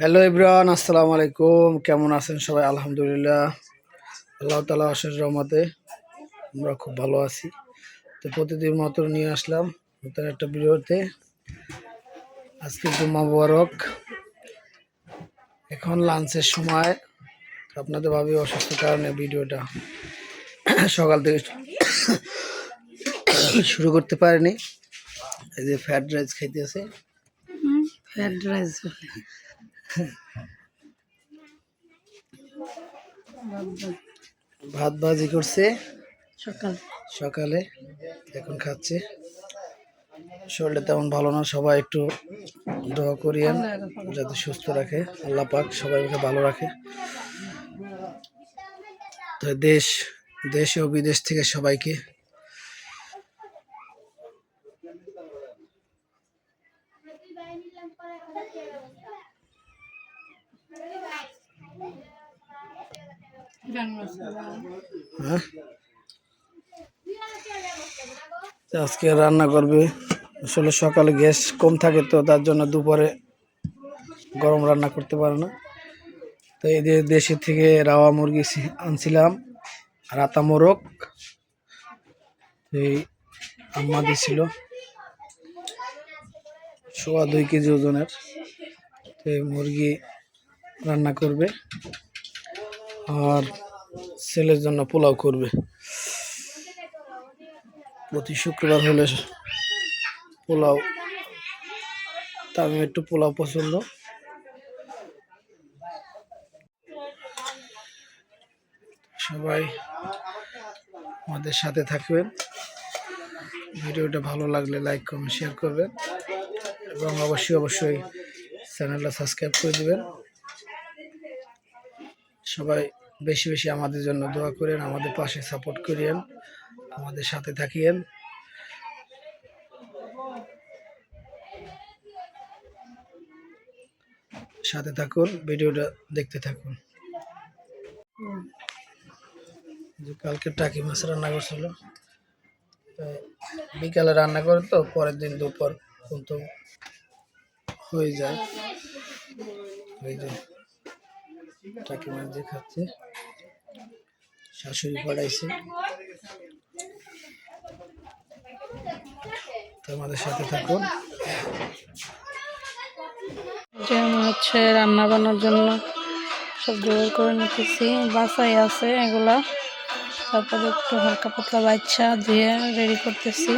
Hello Ibran আসসালামু আলাইকুম কেমন আছেন সবাই? আলহামদুলিল্লাহ। আল্লাহ তালা আশেষ রহমতে আমরা খুব ভালো আছি। তো প্রতিদিন মতো নিয়ে আসলাম নতুন একটা ভিডিওতে। আজকে জুম্মা মুবারক। এখন লাঞ্চের সময়। আপনাদের ভাবি অসুস্থ কারণে ভিডিওটা সকাল থেকে শুরু করতে পারেনি। এই যে ফ্রাইড রাইস খাইতেছে। ফ্রাইড রাইস ভাত ভাজি করছে। সকাল। সকালে এখন খাচ্ছে। শরীরটা তেমন ভালো না সবাই একটু দোয়া করিয়েন যাতে সুস্থ রাখে আল্লাহ পাক সবাইকে ভালো রাখে। তো দেশ দেশ ও বিদেশ থেকে সবাইকে হ্যাঁ? আজকে রান্না করবে। আসলে সকালে গ্যাস কম থাকে তো, তার জন্য দুপুরে গরম রান্না করতে পারে না। তো এই যে দেশের থেকে রাওয়া মুরগি আনছিলাম রাতা মোরগ। এই আম্মা দিছিল। সোয়া দুই কেজি ওজনের। তো এই মুরগি রান্না করবে। আর ছেলের জন্য পোলাও করবে। প্রতি শুক্রবার হলে পোলাও। তা আমি একটু পোলাও পছন্দ। সবাই আমাদের সাথে থাকবেন। ভিডিওটা ভালো লাগলে লাইক, কমেন্ট শেয়ার করবেন। এবং অবশ্যই অবশ্যই চ্যানেলটা সাবস্ক্রাইব করে দিবেন। সবাই বেশি বেশি আমাদের জন্য দোয়া করেন, আমাদের পাশে সাপোর্ট করিয়েন, আমাদের সাথে থাকিয়েন। সাথে থাকুন, ভিডিওটা দেখতে থাকুন। যে কালকে টাকি মাছ রান্না করছিল বিকালে রান্না করে তো, পরের দিন দুপুর কিন্তু হয়ে যায়। এই যে টাকি মাছ দিয়ে খাচ্ছে শাশুড়ি পড়াইছে। তো আমাদের সাথে থাকুন। যে হচ্ছে রান্না বান্নার জন্য সব জোগাড় করে নিতেছি। বাসাই আছে এগুলা। তারপরে একটু হালকা পাতলা বাচ্চা দিয়ে রেডি করতেছি।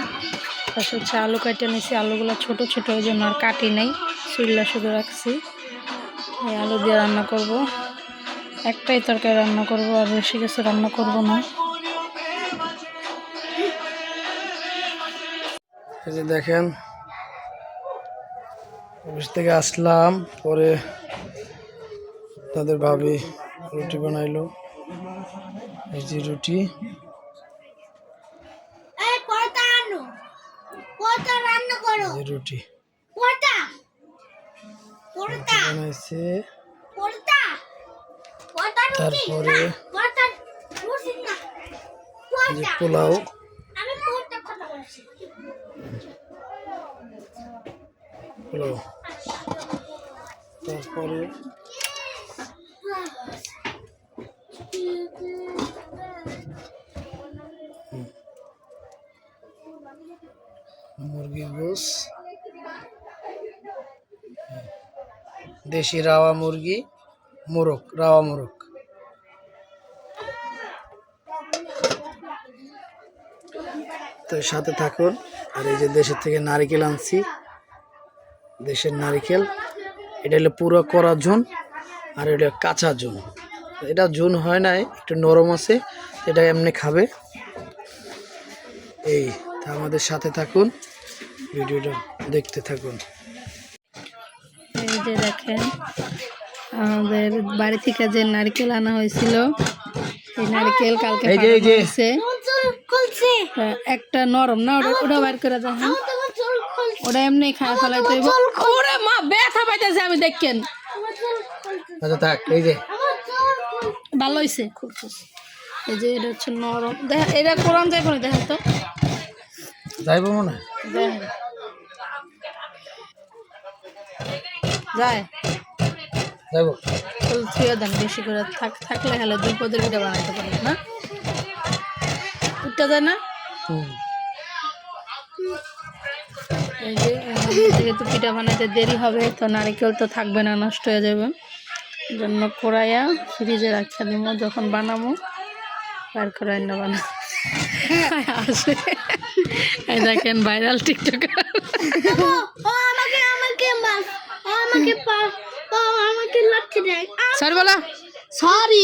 তারপর হচ্ছে আলু কেটে নিছি। আলুগুলো ছোট ছোট ওই জন্য আর কাটি নেই। চুল্লা শুধু রাখছি। এই আলু দিয়ে রান্না করব। একটাই তরকারি রান্না করব আর বেশি কিছু রান্না করব না। এই যে দেখেন অফিস থেকে আসলাম পরে তাদের ভাবি রুটি বানাইলো। এই যে রুটি। এই পরোটা আনো। পরোটা রান্না করো। এই যে রুটি। বানাইছে। তারপরে পোলাও। তারপরে মুরগির গোস দেশি রাওয়া মুরগি। মোরগ, রাওয়া মোরগ। তো সাথে থাকুন, আর এই যে দেশের থেকে নারিকেল আনছি, দেশের নারিকেল। এটা হলো পুরো করা ঝুন আর এটা কাঁচা ঝুন এটা ঝুন হয় নাই, একটু নরম আছে, এটা এমনি খাবে। এই, তা আমাদের সাথে থাকুন, ভিডিওটা দেখতে থাকুন। দেখেন আমাদের বাড়ি থেকে যে নারকেল আনা হয়েছিল এই নারকেল কালকে হয়েছে। আহ, একটা নরম না ওটা ওটা বাইর করে দেখেন তোমার ওটা এমনি খায় ফেলাইতে হইব। ওরে মা ব্যথা পাইতেছে আমি দেখেন। আচ্ছা থাক এই যে। ভালো হয়েছে খুলতেছে। এই যে এটা হচ্ছে নরম। দেখা এটা কোরআন যাইব না দেখেন তো। যাইব মনে হয়? যায় ফুল দেন বেশি করে থাক থাকলে হলে দুই পদের পিঠা বানাইতে পারেন না? উঠতে যায় না? যেহেতু পিঠা বানাইতে দেরি হবে তো নারিকেল তো থাকবে না নষ্ট হয়ে যাবে। জন্য কোড়াইয়া ফ্রিজে রাখা দিব যখন বানাবো বার করে না বানাবো আসে। দেখেন ভাইরাল টিকটক ও ও আমাকে আমাকে আমাকে পা- ও আমাকে লাঠি দেয় সরি বলা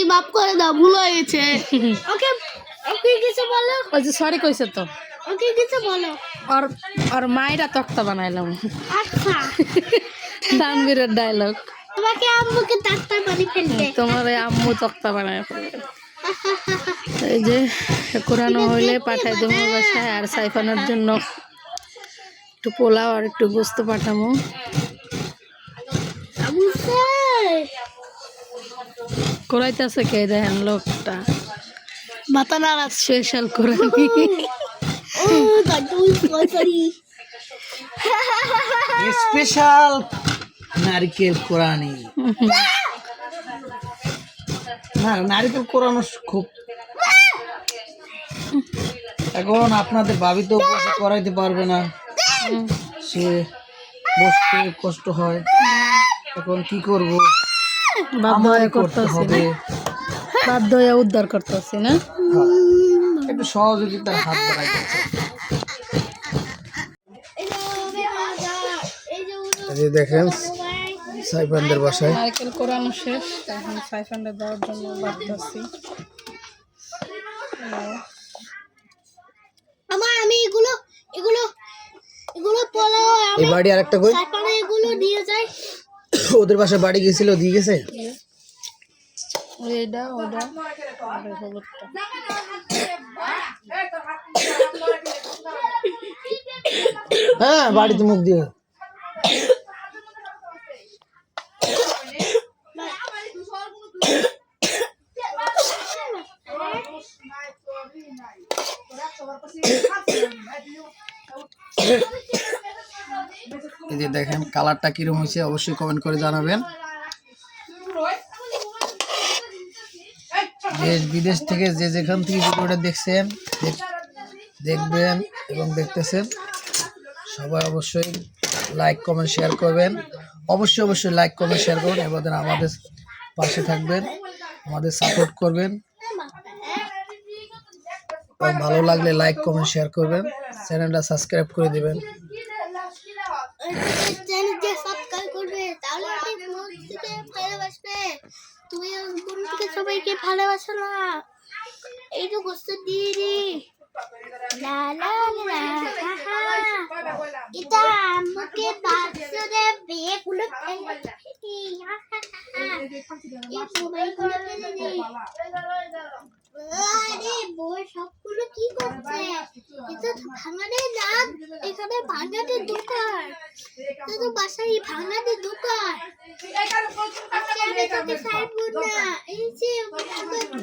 মাফ করে দাও ভুল ওকে ওকে কিছু বলো? ওই যে সরি কইছে তো। ওকে কিছু বলো। আর আর মায়েরা তক্তা বানাইলাম। আচ্ছা। দানবীরের ডায়লগ তোমাকে আম্মুকে ডাক্তার বাড়ি ফেলতে তোমার আম্মু তক্তা বানায় ফেলবে। এই যে কোরআনো হইলে পাঠাই দেবো বাসায় আর সাইফানোর জন্য একটু পোলাও আর একটু গোস্ত পাঠামো করাইতেছে কে দেখেন লোকটা? মাথা নাড়া স্পেশাল দাদু স্পেশাল নারকেল কোরআনি না নারকেল কোরআনো খুব এখন আপনাদের ভাবি তো করাইতে পারবে না। সে বসতে কষ্ট হয়। এখন কি করব? বাধ্য হয়ে করতেছি হবে। বাধ্য হয়ে উদ্ধার করতেছি না? একটু সহযোগিতার হাত বাড়াইতে এই যে এই যে দেখেন সাইফানদের বাসায়। নারকেল কোরআনো শেষ এখন সাইফান্ডে দেওয়ার জন্য বাড়তেছি। আমার আমি এগুলো এগুলো এগুলো পোলাও এই বাড়ি আরেকটা কই? তারপরে এগুলো দিয়ে যাই। ওদের বাসায় বাড়ি গেছিল দিয়ে গেছে এইটা ওটা আর এই হলুদটা। হ্যাঁ বাড়িতে মুখ দিয়ে এই যে দেখেন কালারটা কীরকম হয়েছে, অবশ্যই কমেন্ট করে জানাবেন। দেশ বিদেশ থেকে যে যেখান থেকে ভিডিওটা দেখছেন দেখবেন এবং দেখতেছেন, সবাই অবশ্যই লাইক কমেন্ট শেয়ার করবেন। অবশ্যই অবশ্যই লাইক কমেন্ট শেয়ার করবেন এবার আমাদের পাশে থাকবেন, আমাদের সাপোর্ট করবেন। ভালো লাগলে লাইক কমেন্ট শেয়ার করবেন। চ্যানেলটা সাবস্ক্রাইব করে দিবেন। চ্যানেলকে সাবস্ক্রাইব করবে, তাহলে আমি মন ভালোবাসবে। তুমি মন সবাইকে ভালোবাসো না। এই তো গোস্ত দিয়ে দি। এটা আমাকে বই সবগুলো কি করছে? এটা তো ভাঙানের নাম এখানে ভাঙানের দোকান। এটা তো বাসায় ভাঙানের দোকান। না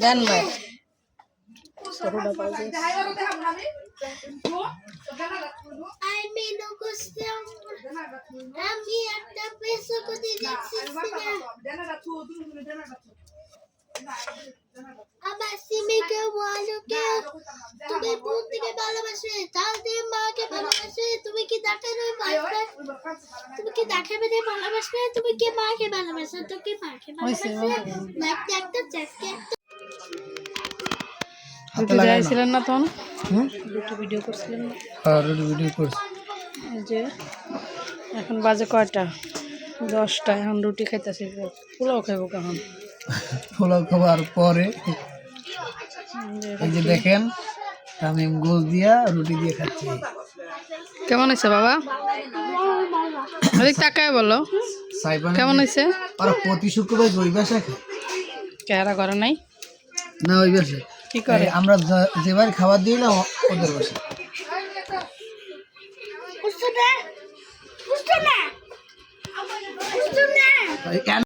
দেন ভাই। আমি একটা পেশো করতে যাচ্ছি না আমার সিমিকে তুমি বোন থেকে ভালোবাসে তাহলে মাকে ভালোবাসে তুমি কি তুমি কি ভালোবাসবে তুমি কি মাকে ভালোবাসো? তো কি মাকে ভালোবাসবে একটা একটা চেষ্টা একটা হাতে দুটো লাগায় না যাইছিলেন না তখন? দুটো ভিডিও করছিলেন না? আর ভিডিও করছি। যে এখন বাজে কয়টা? দশটা এখন রুটি খাইতেছি পোলাও খাইবো কেমন খাবার পরে। এই যে দেখেন আমি দিয়া রুটি দিয়ে খাচ্ছি। কেমন হয়েছে বাবা? ওদিক তাকায় বলো। কেমন হয়েছে? আর প্রতি শুক্রবার খায়। করে নাই? না ওই বাসায় কি করে? আমরা যা- যে বাড়ি খাবার দিই না ওদের বুঝছ না?